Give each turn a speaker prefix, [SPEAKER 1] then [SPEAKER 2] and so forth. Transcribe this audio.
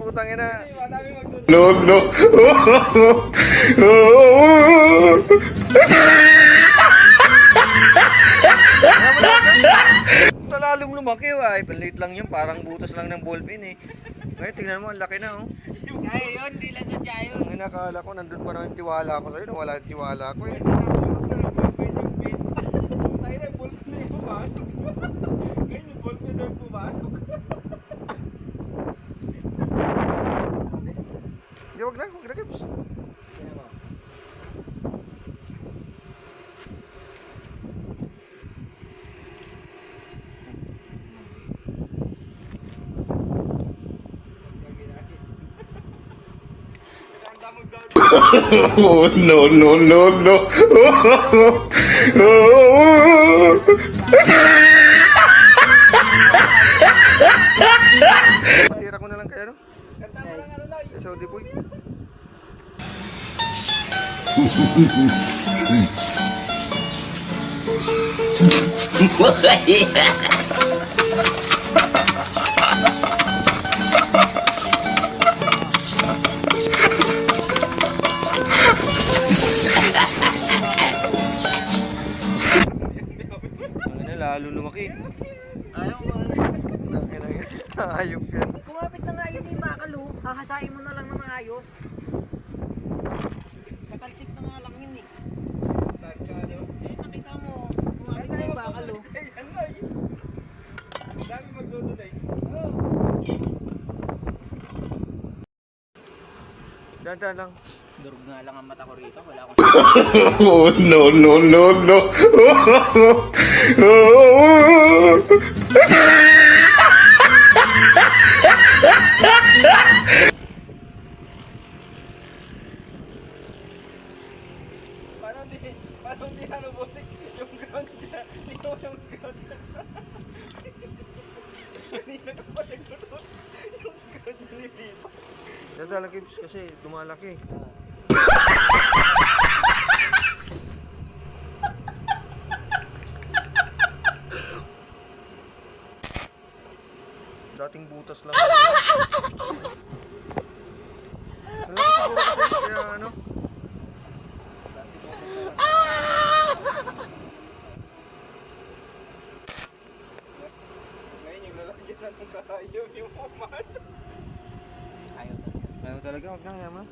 [SPEAKER 1] putang ina.
[SPEAKER 2] No, no.
[SPEAKER 1] Ito lalong lumaki. Ay, panlit lang yun. Parang butas lang ng ballpen eh. Ngayon, tingnan mo, ang laki na oh.
[SPEAKER 3] Kaya yun, di lang sadya yun.
[SPEAKER 1] Ang inakala ko, nandun pa naman yung tiwala ko sa'yo. Nawala yung tiwala ko eh.
[SPEAKER 3] Tayo na, ballpen na yung pumasok. Ngayon yung ballpen na yung pumasok.
[SPEAKER 1] Na, Gibbs.
[SPEAKER 2] Oh, no, no, no, no.
[SPEAKER 1] Tira ko na lang kay ano.
[SPEAKER 3] Kanta mo lang ano na.
[SPEAKER 1] Kay Saudi Boy. Ina, lalo lumaki.
[SPEAKER 3] Ayaw mo.
[SPEAKER 1] Ayok yan.
[SPEAKER 4] Kumapit na nga yun yung bakalo. Hahasain mo na lang na maayos. Katalsik na nga lang yun eh. Eh, nakita mo. Kumapit na yung bakalo.
[SPEAKER 3] Yan na eh. Dami magdudulay.
[SPEAKER 1] Dahan-dahan lang.
[SPEAKER 4] Durog nga lang ang mata ko rito. Wala akong
[SPEAKER 2] Oh, no, no, no, no.
[SPEAKER 3] Paano di, paano di ano bossing yung ground niya. Ikaw yung ground niya. Kanina ka pa nagtutut. Yung ground.
[SPEAKER 1] Dahan-dahan lang, Gibbs, kasi lumalaki. Dating butas lang. Siguro kasi kaya ano?
[SPEAKER 3] Ngayon yung karayo yung pumasok.
[SPEAKER 4] ayaw.
[SPEAKER 1] Ayaw talaga, huwag na, yaman.